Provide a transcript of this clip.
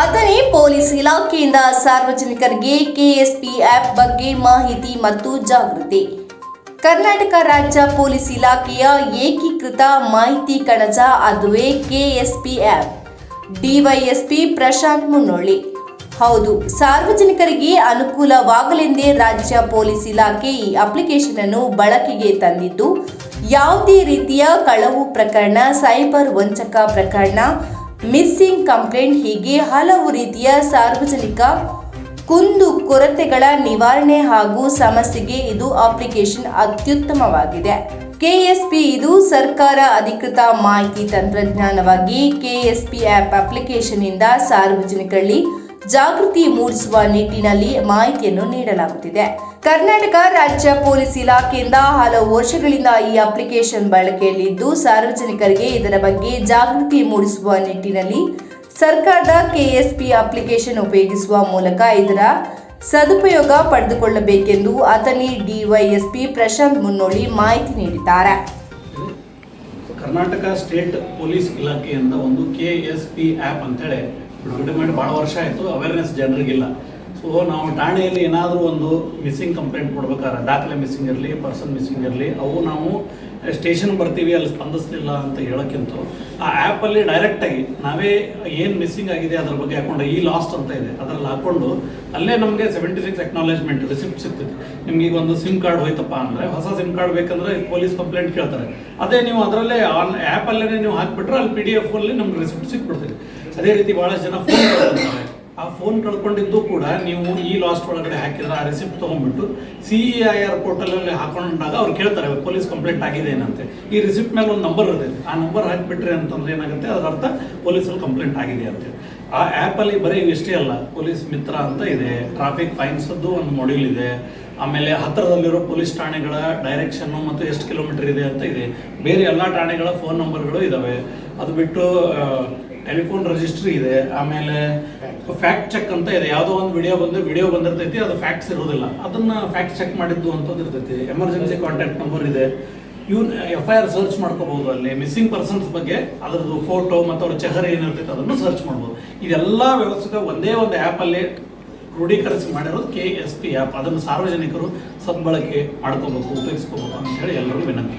Athani police ಇಲಾಖೆಯಿಂದ ಸಾರ್ವಜನಿಕರಿಗೆ KSP app ಬಗ್ಗೆ ಮಾಹಿತಿ ಮತ್ತು ಜಾಗೃತಿ. ಕರ್ನಾಟಕ ರಾಜ್ಯ ಪೊಲೀಸ್ ಇಲಾಖೆಯ ಏಕೀಕೃತ ಮಾಹಿತಿ ಕಣಜ ಅದುವೇ KSP app. DYSP Prashant Munnoli. ಹೌದು, ಸಾರ್ವಜನಿಕರಿಗೆ ಅನುಕೂಲವಾಗಲೆಂದೇ ರಾಜ್ಯ ಪೊಲೀಸ್ ಇಲಾಖೆ ಈ ಅಪ್ಲಿಕೇಶನ್ ಅನ್ನು ಬಳಕೆಗೆ ತಂದಿದ್ದು, ಯಾವುದೇ ರೀತಿಯ ಕಳವು ಪ್ರಕರಣ, ಸೈಬರ್ ವಂಚಕ ಪ್ರಕರಣ ಮಿಸ್ಸಿಂಗ್ ಕಂಪ್ಲೇಂಟ್ ಹೀಗೆ ಹಲವು ರೀತಿಯ ಸಾರ್ವಜನಿಕ ಕುಂದು ಕೊರತೆಗಳ ನಿವಾರಣೆ ಹಾಗೂ ಸಮಸ್ಯೆಗೆ ಇದು ಅಪ್ಲಿಕೇಶನ್ ಅತ್ಯುತ್ತಮವಾಗಿದೆ. ಕೆಎಸ್ಪಿ ಇದು ಸರ್ಕಾರ ಅಧಿಕೃತ ಮಾಹಿತಿ ತಂತ್ರಜ್ಞಾನವಾಗಿ ಕೆಎಸ್ಪಿ ಆ್ಯಪ್ ಅಪ್ಲಿಕೇಶನ್ ಇಂದ ಸಾರ್ವಜನಿಕರಲ್ಲಿ ಜಾಗೃತಿ ಮೂಡಿಸುವ ನಿಟ್ಟಿನಲ್ಲಿ ಮಾಹಿತಿಯನ್ನು ನೀಡಲಾಗುತ್ತಿದೆ. ಕರ್ನಾಟಕ ರಾಜ್ಯ ಪೊಲೀಸ್ ಇಲಾಖೆಯಿಂದ ಹಲವು ವರ್ಷಗಳಿಂದ ಈ ಅಪ್ಲಿಕೇಶನ್ ಬಳಕೆಯಲ್ಲಿದ್ದು, ಸಾರ್ವಜನಿಕರಿಗೆ ಇದರ ಬಗ್ಗೆ ಜಾಗೃತಿ ಮೂಡಿಸುವ ನಿಟ್ಟಿನಲ್ಲಿ ಸರ್ಕಾರದ ಕೆಎಸ್ಪಿ ಅಪ್ಲಿಕೇಶನ್ ಉಪಯೋಗಿಸುವ ಮೂಲಕ ಇದರ ಸದುಪಯೋಗ ಪಡೆದುಕೊಳ್ಳಬೇಕೆಂದು ಅಥಣಿ ಡಿವೈಎಸ್ಪಿ ಪ್ರಶಾಂತ್ ಮುನ್ನೋಳಿ ಮಾಹಿತಿ ನೀಡಿದ್ದಾರೆ. ಕರ್ನಾಟಕ ಸ್ಟೇಟ್ ಪೊಲೀಸ್ ಇಲಾಖೆಯಿಂದ ಒಂದು ಕೆ ಎಸ್ ಪಿ ಆ್ಯಪ್ ಅಂತೇಳಿ ಬಿಡುಗಡೆ ಭಾಳ ವರ್ಷ ಆಯಿತು ಅವೇರ್ನೆಸ್ ಜನರಿಗಿಲ್ಲ. ಸೊ ನಾವು ಠಾಣೆಯಲ್ಲಿ ಏನಾದರೂ ಒಂದು ಮಿಸ್ಸಿಂಗ್ ಕಂಪ್ಲೇಂಟ್ ಕೊಡ್ಬೇಕಾದ್ರೆ, ದಾಖಲೆ ಮಿಸ್ಸಿಂಗ್ ಇರಲಿ ಪರ್ಸನ್ ಮಿಸ್ಸಿಂಗ್ ಇರಲಿ, ಅವು ನಾವು ಸ್ಟೇಷನ್ ಬರ್ತೀವಿ, ಅಲ್ಲಿ ಸ್ಪಂದಿಸ್ಲಿಲ್ಲ ಅಂತ ಹೇಳೋಕ್ಕಿಂತ, ಆ ಆ್ಯಪಲ್ಲಿ ಡೈರೆಕ್ಟಾಗಿ ನಾವೇ ಏನು ಮಿಸ್ಸಿಂಗ್ ಆಗಿದೆ ಅದ್ರ ಬಗ್ಗೆ ಹಾಕೊಂಡು ಈ ಲಾಸ್ಟ್ ಅಂತ ಇದೆ, ಅದರಲ್ಲಿ ಹಾಕೊಂಡು ಅಲ್ಲೇ ನಮಗೆ ಸೆವೆಂಟಿ ಸಿಕ್ಸ್ ಎಕ್ನಾಲೇಜ್ಮೆಂಟ್ ರಿಸಿಪ್ಟ್ ಸಿಗ್ತದೆ. ನಿಮ್ಗೆ ಈಗ ಒಂದು ಸಿಮ್ ಕಾರ್ಡ್ ಹೋಯ್ತಪ್ಪ ಅಂದರೆ, ಹೊಸ ಸಿಮ್ ಕಾರ್ಡ್ ಬೇಕಂದ್ರೆ ಪೊಲೀಸ್ ಕಂಪ್ಲೇಂಟ್ ಕೇಳ್ತಾರೆ. ಅದೇ ನೀವು ಅದರಲ್ಲೇ ಆನ್ ಆ್ಯಪಲ್ಲೇ ನೀವು ಹಾಕ್ಬಿಟ್ರೆ ಅಲ್ಲಿ ಪಿ ಡಿ ಎಫ್ ಅಲ್ಲಿ ನಮ್ಗೆ ರಿಸಿಪ್ಟ್ ಸಿಕ್ಬಿಡ್ತೀವಿ ಅದೇ ರೀತಿ ಭಾಳಷ್ಟು ಜನ ಫೋನ್ ಕಳ್ಕೊತಾರೆ ಆ ಫೋನ್ ಕಳ್ಕೊಂಡಿದ್ದು ಕೂಡ ನೀವು ಈ ಲಾಸ್ಟ್ ಒಳಗಡೆ ಹಾಕಿದ್ರೆ ಆ ರಿಸಿಪ್ಟ್ ತೊಗೊಂಡ್ಬಿಟ್ಟು ಸಿ ಇ ಐ ಆರ್ ಪೋರ್ಟಲಲ್ಲಿ ಹಾಕೊಂಡಾಗ ಅವ್ರು ಕೇಳ್ತಾರೆ ಪೊಲೀಸ್ ಕಂಪ್ಲೇಂಟ್ ಆಗಿದೆ ಏನಂತೆ. ಈ ರಿಸಿಪ್ಟ್ ಮೇಲೆ ಒಂದು ನಂಬರ್ ಇರುತ್ತೆ ಆ ನಂಬರ್ ಹಾಕಿಬಿಟ್ರೆ ಅಂತಂದ್ರೆ ಏನಾಗುತ್ತೆ? ಅದರ ಅರ್ಥ ಪೊಲೀಸಲ್ಲಿ ಕಂಪ್ಲೇಂಟ್ ಆಗಿದೆ ಅಂತ. ಆ ಆ್ಯಪಲ್ಲಿ ಬರೀ ಇಷ್ಟೇ ಅಲ್ಲ, ಪೊಲೀಸ್ ಮಿತ್ರ ಅಂತ ಇದೆ. ಟ್ರಾಫಿಕ್ ಫೈನ್ಸದ್ದು ಒಂದು ಮಾಡ್ಯೂಲ್ ಇದೆ. ಆಮೇಲೆ ಹತ್ತಿರದಲ್ಲಿರೋ ಪೊಲೀಸ್ ಠಾಣೆಗಳ ಡೈರೆಕ್ಷನ್ನು ಮತ್ತು ಎಷ್ಟು ಕಿಲೋಮೀಟರ್ ಇದೆ ಅಂತ ಇದೆ. ಬೇರೆ ಎಲ್ಲ ಠಾಣೆಗಳ ಫೋನ್ ನಂಬರ್ಗಳು ಇದ್ದಾವೆ ಅದು ಬಿಟ್ಟು ಟೆಲಿಫೋನ್ ರಿಜಿಸ್ಟ್ರಿ ಇದೆ, ಆಮೇಲೆ ಫ್ಯಾಕ್ಟ್ ಚೆಕ್ ಅಂತ ಇದೆ. ಯಾವುದೋ ಒಂದು ವಿಡಿಯೋ ಬಂದು ವಿಡಿಯೋ ಬಂದಿರ್ತೈತಿ, ಅದು ಫ್ಯಾಕ್ಟ್ಸ್ ಇರೋದಿಲ್ಲ ಅದನ್ನ ಫ್ಯಾಕ್ಟ್ ಚೆಕ್ ಮಾಡಿದ್ದು ಅಂತದ್ದು ಇರ್ತೈತಿ. ಎಮರ್ಜೆನ್ಸಿ ಕಾಂಟ್ಯಾಕ್ಟ್ ನಂಬರ್ ಇದೆ. ಇವ್ನ ಎಫ್ ಐ ಆರ್ ಸರ್ಚ್ ಮಾಡ್ಕೋಬಹುದು ಅಲ್ಲಿ. ಮಿಸ್ಸಿಂಗ್ ಪರ್ಸನ್ಸ್ ಬಗ್ಗೆ ಅದರದ್ದು ಫೋಟೋ ಮತ್ತು ಅವ್ರ ಚೆಹರೆ ಏನಿರ್ತೈತೆ ಅದನ್ನು ಸರ್ಚ್ ಮಾಡ್ಬೋದು. ಇದೆಲ್ಲ ವ್ಯವಸ್ಥೆ ಒಂದೇ ಒಂದು ಆ್ಯಪಲ್ಲಿ ಕ್ರೋಢೀಕರಿಸಿ ಮಾಡಿರೋದು ಕೆ ಎಸ್ ಪಿ ಆ್ಯಪ್ ಅದನ್ನು ಸಾರ್ವಜನಿಕರು ಸದ್ಬಳಕೆ ಮಾಡ್ಕೋಬೇಕು, ಉಪಯೋಗಿಸ್ಕೋಬೇಕು ಅಂತ ಹೇಳಿ ಎಲ್ಲರಿಗೂ ವಿನಂತಿ.